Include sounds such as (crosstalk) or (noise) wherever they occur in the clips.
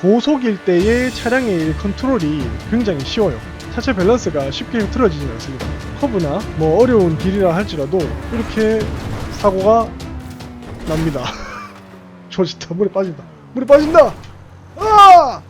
고속일 때의 차량의 컨트롤이 굉장히 쉬워요. 차체 밸런스가 쉽게 흐트러지진 않습니다. 커브나 뭐 어려운 길이라 할지라도 이렇게 사고가 납니다. (laughs) 저 진짜 물에 빠진다. 물에 빠진다. 아!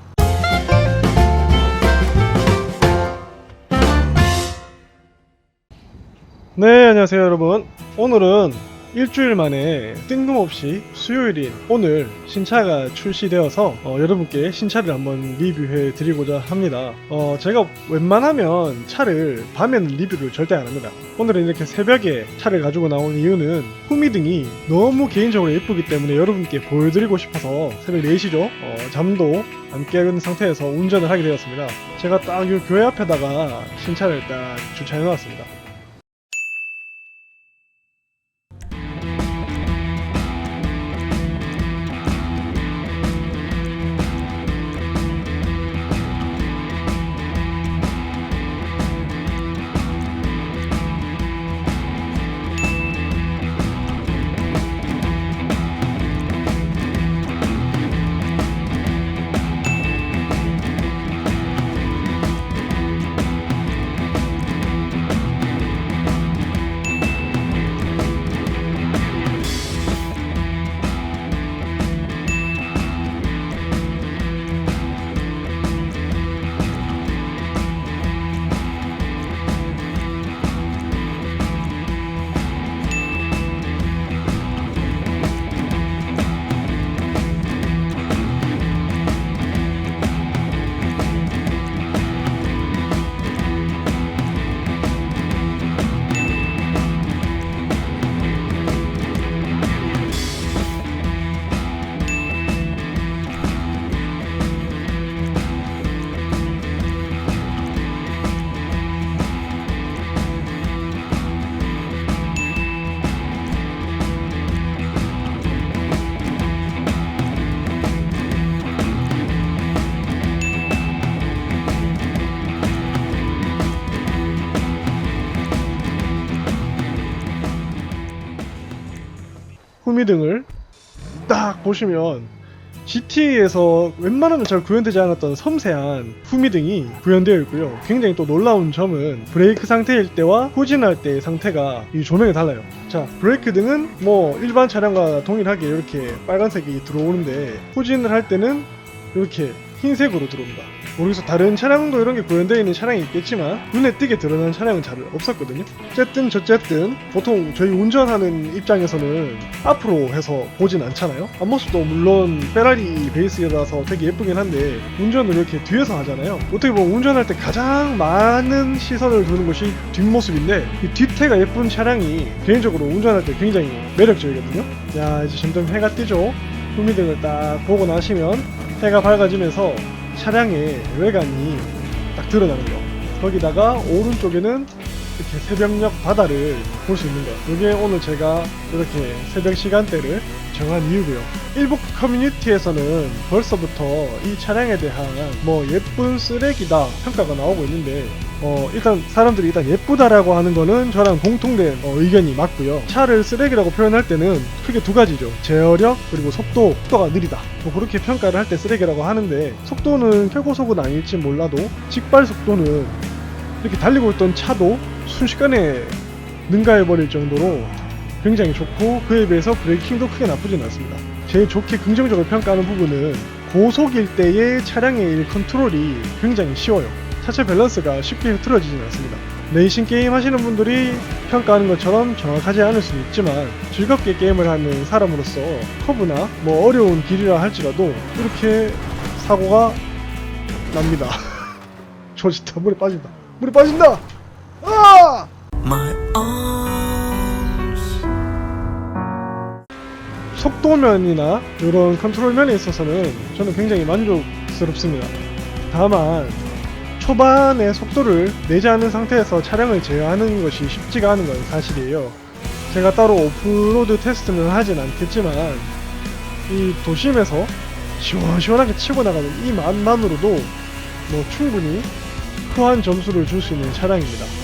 네, 안녕하세요, 여러분. 오늘은 일주일 만에 뜬금없이 수요일인 오늘 신차가 출시되어서 어, 여러분께 신차를 한번 리뷰해 드리고자 합니다. 어, 제가 웬만하면 차를 밤에는 리뷰를 절대 안 합니다. 오늘은 이렇게 새벽에 차를 가지고 나온 이유는 후미등이 너무 개인적으로 예쁘기 때문에 여러분께 보여드리고 싶어서 새벽 4시죠. 어, 잠도 안 깨는 상태에서 운전을 하게 되었습니다. 제가 딱 이 교회 앞에다가 신차를 딱 주차해 놨습니다. 후미등을 딱 보시면 GT에서 웬만하면 잘 구현되지 않았던 섬세한 후미등이 구현되어 있고요. 굉장히 또 놀라운 점은 브레이크 상태일 때와 후진할 때의 상태가 이 조명이 달라요. 자, 브레이크 등은 뭐 일반 차량과 동일하게 이렇게 빨간색이 들어오는데 후진을 할 때는 이렇게 흰색으로 들어옵니다. 모르겠어 다른 차량도 이런 게 구현되어 있는 차량이 있겠지만 눈에 띄게 드러난 차량은 잘 없었거든요. 어쨌든 저쨌든 보통 저희 운전하는 입장에서는 앞으로 해서 보진 않잖아요. 앞모습도 물론 페라리 베이스라서 되게 예쁘긴 한데 운전을 이렇게 뒤에서 하잖아요. 어떻게 보면 운전할 때 가장 많은 시선을 두는 것이 뒷모습인데 이 뒤태가 예쁜 차량이 개인적으로 운전할 때 굉장히 매력적이거든요. 야 이제 점점 해가 뜨죠. 후미등을 딱 보고 나시면 해가 밝아지면서 차량의 외관이 딱 드러나는 거. 거기다가 오른쪽에는 이렇게 새벽녘 바다를 볼 수 있는 거. 이게 오늘 제가 이렇게 새벽 시간대를 정한 이유고요. 일부 커뮤니티에서는 벌써부터 이 차량에 대한 뭐 예쁜 쓰레기다 평가가 나오고 있는데 어 일단 사람들이 일단 예쁘다라고 하는 거는 저랑 공통된 어, 의견이 맞고요. 차를 쓰레기라고 표현할 때는 크게 두 가지죠. 제어력 그리고 속도, 속도가 느리다. 뭐 그렇게 평가를 할 때 쓰레기라고 하는데 속도는 최고속은 아닐지 몰라도 직발 속도는 이렇게 달리고 있던 차도 순식간에 능가해버릴 정도로 굉장히 좋고 그에 비해서 브레이킹도 크게 나쁘진 않습니다. 제일 좋게 긍정적으로 평가하는 부분은 고속일 때의 차량의 컨트롤이 굉장히 쉬워요. 차체 밸런스가 쉽게 흐트러지진 않습니다. 레이싱 게임 하시는 분들이 평가하는 것처럼 정확하지 않을 수는 있지만 즐겁게 게임을 하는 사람으로서 커브나 뭐 어려운 길이라 할지라도 이렇게 사고가 납니다. (laughs) 저 진짜 물에 빠진다. 물에 빠진다! 아! 속도면이나 이런 컨트롤 면에 있어서는 저는 굉장히 만족스럽습니다. 다만 초반에 속도를 내지 않은 상태에서 차량을 제어하는 것이 쉽지가 않은 건 사실이에요. 제가 따로 오프로드 테스트는 하진 않겠지만 이 도심에서 시원시원하게 치고 나가는 이 맛만으로도 뭐 충분히 후한 점수를 줄 수 있는 차량입니다.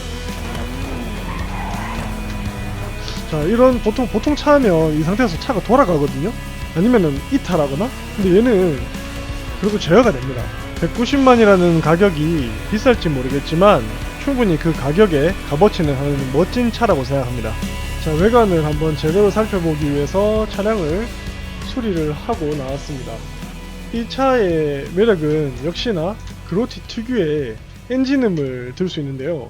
자 이런 보통 보통 차면 이 상태에서 차가 돌아가거든요 아니면은 이탈하거나 근데 얘는 그리고 제어가 됩니다. 190만이라는 가격이 비쌀지 모르겠지만 충분히 그 가격에 값어치는 하는 멋진 차라고 생각합니다. 자 외관을 한번 제대로 살펴보기 위해서 차량을 수리를 하고 나왔습니다. 이 차의 매력은 역시나 그로티 특유의 엔진음을 들 수 있는데요.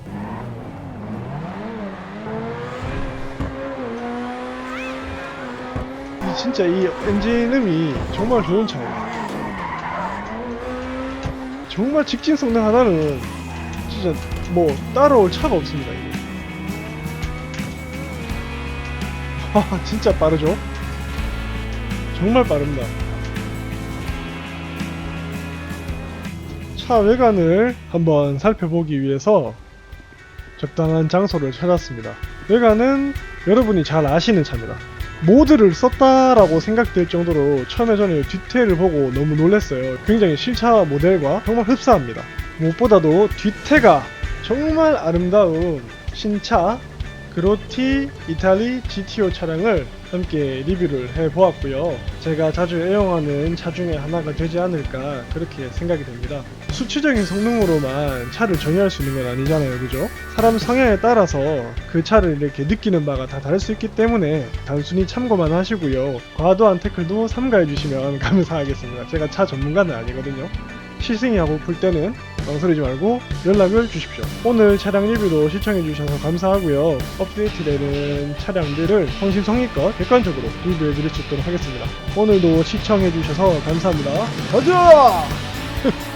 진짜 이 엔진음이 정말 좋은 차예요. 정말 직진 성능 하나는 진짜 뭐 따라올 차가 없습니다. 이게. 와 진짜 빠르죠? 정말 빠릅니다. 차 외관을 한번 살펴보기 위해서 적당한 장소를 찾았습니다. 외관은 여러분이 잘 아시는 차입니다. 모드를 썼다라고 생각될 정도로 처음에 저는 뒤태를 보고 너무 놀랐어요. 굉장히 실차 모델과 정말 흡사합니다. 무엇보다도 뒤태가 정말 아름다운 신차 그로티 이탈리 GTO 차량을 함께 리뷰를 해보았고요. 제가 자주 애용하는 차 중에 하나가 되지 않을까 그렇게 생각이 됩니다. 수치적인 성능으로만 차를 정의할 수 있는 건 아니잖아요, 그죠? 사람 성향에 따라서 그 차를 이렇게 느끼는 바가 다 다를 수 있기 때문에 단순히 참고만 하시고요. 과도한 태클도 삼가해 주시면 (laughs) 감사하겠습니다. 제가 차 전문가는 아니거든요. 시승이 하고 풀 때는 망설이지 말고 연락을 주십시오. 오늘 차량 리뷰도 시청해주셔서 감사하고요. 업데이트되는 차량들을 성심성의껏 객관적으로 리뷰해드릴 수 있도록 하겠습니다. 오늘도 시청해주셔서 감사합니다. 가자! (laughs)